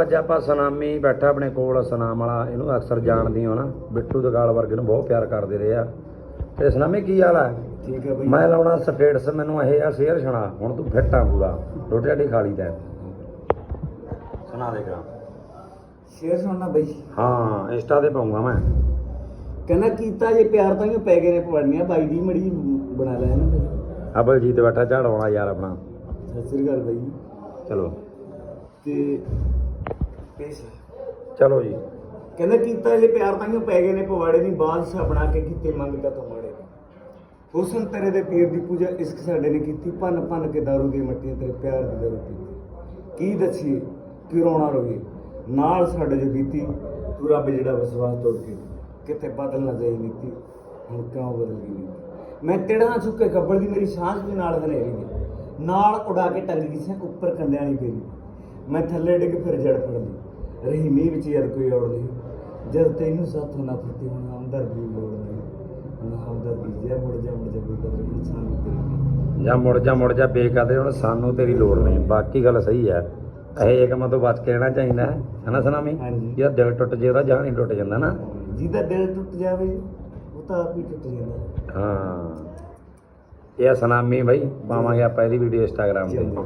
ਅੱਜ ਆਪਾਂ ਸਨਾਮੀ ਬੈਠਾ ਆਪਣੇ ਕੋਲ ਸਨਾਮ ਵਾਲਾ ਇਹਨੂੰ ਅਕਸਰ ਜਾਣਦੀ ਹੋ ਨਾ। ਬਿੱਟੂ ਦਗਾਲ ਵਰਗੇ ਨੂੰ ਬਹੁਤ ਪਿਆਰ ਕਰਦੇ ਰਹੇ ਆ। ਤੇ ਸਨਾਮੀ ਕੀ ਹਾਲ ਆ? ਠੀਕ ਹੈ ਬਈ। ਮੈਂ ਲਾਉਣਾ ਸਟੇਟਸ ਮੈਨੂੰ ਇਹ ਆ ਸ਼ੇਅਰ ਛਣਾ ਹੁਣ ਤੂੰ ਫਿੱਟ ਆ ਪੂਰਾ। ਰੋਟੀ ਰਾਟੀ ਖਾ ਲਈ ਤੈਂ। ਸੁਣਾ ਦੇ ਕਰਾਂ ਸ਼ੇਰ ਸੁਣਨਾ ਬਈ। ਹਾਂ ਇੰਸਟਾ ਤੇ ਪਾਉਂਗਾ ਮੈਂ। ਕਹਿੰਦਾ ਕੀਤਾ ਜੇ ਪਿਆਰ ਤਾਂ ਹੀ ਪੈ ਗਏ ਨੇ ਪੜਨੀਆਂ ਬਾਈ ਦੀ ਮੜੀ ਬਣਾ ਲਿਆ ਨਾ ਬਈ ਆ ਬਲਜੀਤ ਬੈਠਾ ਝਾੜਾਉਣਾ ਯਾਰ ਆਪਣਾ। ਸਤਿ ਸ੍ਰੀ ਅਕਾਲ ਬਈ। ਚਲੋ। ਤੇ ਪੇਸ਼ ਚਲੋ ਜੀ। ਕਹਿੰਦਾ ਕੀਤਾ ਜੇ ਪਿਆਰ ਤਾਂ ਹੀ ਪੈ ਗਏ ਨੇ ਪਵਾੜੇ ਨਹੀਂ ਬਾਦਸ਼ਾਹ ਬਣਾ ਕੇ ਕੀਤੇ ਮੰਗਦਾ ਤੋਂ ਮਾੜੇ ਹੁਸਨ ਤੇਰੇ ਦੇ ਪੀਰ ਦੀ ਪੂਜਾ ਇਸ਼ਕ ਸਾਡੇ ਨੇ ਕੀਤੀ ਭੰਨ ਭੰਨ ਕੇ ਦਾਰੂ ਦੀ ਮੱਟੀਆਂ ਤੇਰੇ ਪਿਆਰ ਦੀ ਦਾਰੂ ਪੀਤੀ। ਕੀ ਦੱਸੀਏ ਕਿ ਰੋਣਾ ਰੋਏ ਨਾਲ ਸਾਡੇ ਜੋ ਬੀਤੀ ਤੂੰ ਰੱਬ ਜਿਹੜਾ ਵਿਸ਼ਵਾਸ ਤੋੜ ਕੇ ਕਿਤੇ ਬਦਲ ਨਾ ਜਾਈ ਨੀਤੀ ਹੁਣ ਕਿਉਂ ਬਦਲ ਗਈ ਨੀਤੀ? ਮੈਂ ਤੇੜਾ ਸੁੱਕੇ ਗੱਬੜ ਦੀ ਮੇਰੀ ਸਾਂਝ ਦੇ ਨਾਲ ਹਨੇਰੀ ਗਈ ਨਾਲ ਉਡਾ ਕੇ ਟੰਗ ਗਈ ਸੀ ਉੱਪਰ ਕੰਡਿਆਂ ਨਹੀਂ ਪਈ ਮੈਂ ਥੱਲੇ ਡਿੱਗ ਫਿਰ ਜੜ ਫੜ ਲਈ ਰਹੀ ਮੀਂਹ ਵਿੱਚ ਯਾਰ ਕੋਈ ਔੜ ਨਹੀਂ। ਜਦ ਤੈਨੂੰ ਸਾਥੋਂ ਨਾ ਫੁੱਟੀ ਹੁਣ ਹਮਦਰਦੀ ਲੋੜ ਨਹੀਂ। ਹੁਣ ਹਮਦਰਦੀ ਜੇ ਮੁੜ ਜਾ ਮੁੜ ਜਾ ਕੋਈ ਕਦਰ ਨਹੀਂ ਸਾਨੂੰ ਤੇਰੀ ਜਾਂ ਮੁੜ ਜਾ ਮੁੜ ਜਾ ਬੇਕਦਰੇ ਹੁਣ ਸਾਨੂੰ ਤੇਰੀ ਲੋੜ ਨਹੀਂ। ਬਾਕੀ ਗੱਲ ਸਹੀ ਹੈ। ਇਹ ਕੰਮਾਂ ਤੋਂ ਬਚ ਕੇ ਰਹਿਣਾ ਚਾਹੀਦਾ ਹੈ। ਹਨਾ ਸਨਾਮੀ ਹਾਂਜੀ। ਜੇ ਦਿਲ ਟੁੱਟ ਜੇ ਉਹਦਾ ਜਾਨ ਹੀ ਟੁੱਟ ਜਾਂਦਾ ਨਾ। ਜਿਹਦਾ ਦਿਲ ਟੁੱਟ ਜਾਵੇ ਉਹ ਤਾਂ ਆਪ ਹੀ ਟੁੱਟ ਜਾਂਦਾ। ਹਾਂ। ਇਹ ਸਨਾਮੀ ਬਾਈ ਪਾਵਾਂਗੇ ਆਪਾਂ ਇਹਦੀ ਵੀਡੀਓ ਇੰਸਟਾਗ੍ਰਾਮ ਤੇ।